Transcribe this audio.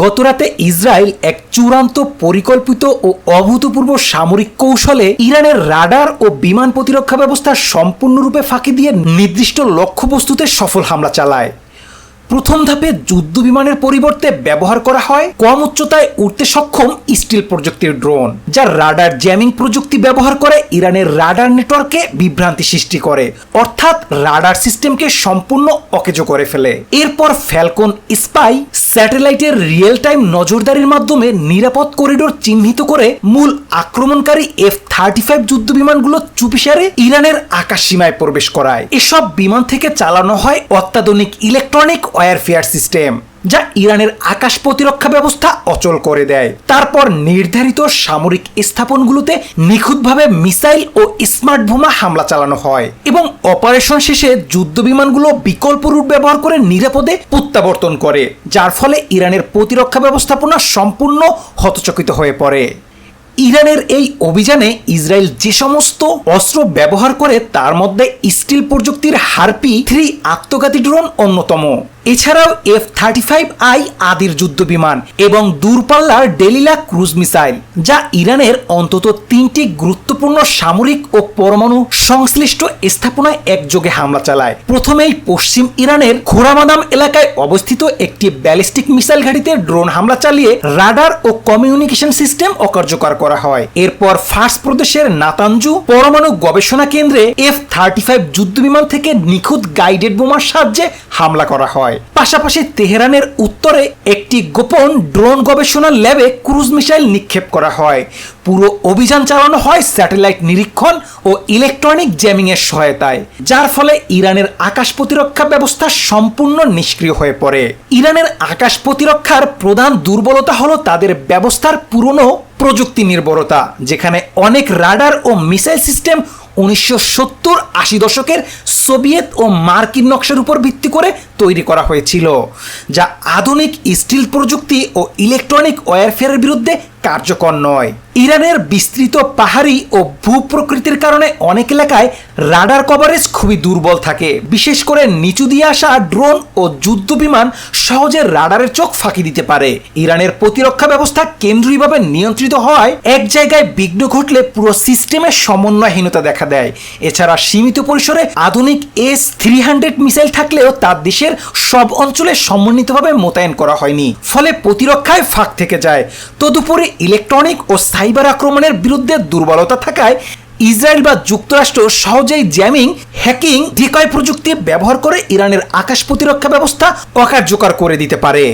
গতরাতে ইসরায়েল এক চূড়ান্ত, পরিকল্পিত ও অভূতপূর্ব সামরিক কৌশলে ইরানের রাডার ও বিমান প্রতিরক্ষা ব্যবস্থা সম্পূর্ণরূপে ফাঁকি দিয়ে নির্দিষ্ট লক্ষ্যবস্তুতে সফল হামলা চালায়। প্রথম ধাপে যুদ্ধ বিমানের পরিবর্তে ব্যবহার করা হয় কম উচ্চতায় উঠতে সক্ষম স্টিল প্রযুক্তির ড্রোন, যা রাডার জ্যামিং প্রযুক্তি ব্যবহার করে ইরানের রাডার নেটওয়ার্কে বিভ্রান্তি সৃষ্টি করে, অর্থাৎ রাডার সিস্টেমকে সম্পূর্ণ অকেজো করে ফেলে। এরপর ফ্যালকন স্পাই স্যাটেলাইটের রিয়েল টাইম নজরদারির মাধ্যমে নিরাপদ করিডোর চিহ্নিত করে মূল আক্রমণকারী এফ থার্টি ফাইভ যুদ্ধ বিমানগুলো চুপিসারে ইরানের আকাশ সীমায় প্রবেশ করায়। এসব বিমান থেকে চালানো হয় অত্যাধুনিক ইলেকট্রনিক ওয়ারফেয়ার সিস্টেম। যা ইরানের আকাশ প্রতিরক্ষা ব্যবস্থা অচল করে দেয়। তারপর নির্ধারিত সামরিক স্থাপনগুলোতে নিখুঁতভাবে মিসাইল ও স্মার্ট বোমা হামলা চালানো হয় এবং অপারেশন শেষে যুদ্ধ বিমানগুলো বিকল্প রূপ ব্যবহার করে নিরাপদে প্রত্যাবর্তন করে, যার ফলে ইরানের প্রতিরক্ষা ব্যবস্থাপনা সম্পূর্ণ হতচকিত হয়ে পড়ে। ইরানের এই অভিযানে ইসরায়েল যে সমস্ত অস্ত্র ব্যবহার করে, তার মধ্যে স্টিল প্রযুক্তির হারপি, থ্রি আত্মঘাতী ড্রোন অন্যতম। এছাড়াও এফ থার্টি ফাইভ আই আদির যুদ্ধ বিমান এবং দূরপাল্লার ডেলিলা ক্রুজ মিসাইল, যা ইরানের অন্তত তিনটি গুরুত্বপূর্ণ সামরিক ও পরমাণু সংশ্লিষ্ট স্থাপনায় একযোগে হামলা চালায়। প্রথমেই পশ্চিম ইরানের খোরামাদাম এলাকায় অবস্থিত একটি ব্যালিস্টিক মিসাইল ঘাঁটিতে ড্রোন হামলা চালিয়ে রাডার ও কমিউনিকেশন সিস্টেম অকার্যকর করা হয়। এরপর ফার্স প্রদেশের নাতাঞ্জু পরমাণু গবেষণা কেন্দ্রে এফ থার্টি ফাইভ যুদ্ধ বিমান থেকে নিখুঁত গাইডেড বোমার সাহায্যে হামলা করা হয়। পাশাপাশি তেহরানের উত্তরে একটি গোপন ড্রোন গবেষণা ল্যাবে ক্রুজ মিসাইল নিক্ষেপ করা হয়। পুরো অভিযান চালানো হয় স্যাটেলাইট নিরীক্ষণ ও ইলেকট্রনিক জ্যামিং এর সহায়তায়, যার ফলে ইরানের আকাশ প্রতিরক্ষা ব্যবস্থা সম্পূর্ণ নিষ্ক্রিয় হয়ে পড়ে। ইরানের আকাশ প্রতিরক্ষার প্রধান দুর্বলতা হলো তাদের ব্যবস্থার পুরনো প্রযুক্তি নির্ভরতা, যেখানে অনেক রাডার ও মিসাইল সিস্টেম উনিশশো সত্তর আশি দশকের সোভিয়েত ও মার্কিন নকশার উপর ভিত্তি করে তৈরি করা হয়েছিল, যা আধুনিক স্টিল প্রযুক্তি ও ইলেকট্রনিক ওয়ারফেয়ারের বিরুদ্ধে কার্যকর নয়। ইরানের বিস্তৃত পাহাড়ি ও ভূপ্রকৃতির কারণে অনেক এলাকায় রাডার কভারেজ খুবই দুর্বল থাকে। বিশেষ করে নিচু দিয়ে আসা ড্রোন ও যুদ্ধ বিমান সহজে রাডারের চোখ ফাঁকি দিতে পারে। ইরানের প্রতিরক্ষা ব্যবস্থা কেন্দ্রীয়ভাবে নিয়ন্ত্রিত হওয়ায় এক জায়গায় বিঘ্ন ঘটলে পুরো সিস্টেমের সমন্বয়হীনতা দেখা দেয়। এছাড়া সীমিত পরিসরে আধুনিক এস থ্রি হান্ড্রেড মিসাইল থাকলেও তার দেশের সব অঞ্চলে সমন্বিতভাবে মোতায়েন করা হয়নি, ফলে প্রতিরক্ষায় ফাঁক থেকে যায়। তদুপরি ইলেকট্রনিক ও সাইবার আক্রমণের বিরুদ্ধে দুর্বলতা থাকায় ইসরায়েল বা যুক্তরাষ্ট্র সহজেই জ্যামিং, হ্যাকিং, ডিকয় প্রযুক্তি ব্যবহার করে ইরানের আকাশ প্রতিরক্ষা ব্যবস্থা অকার্যকর করে দিতে পারে।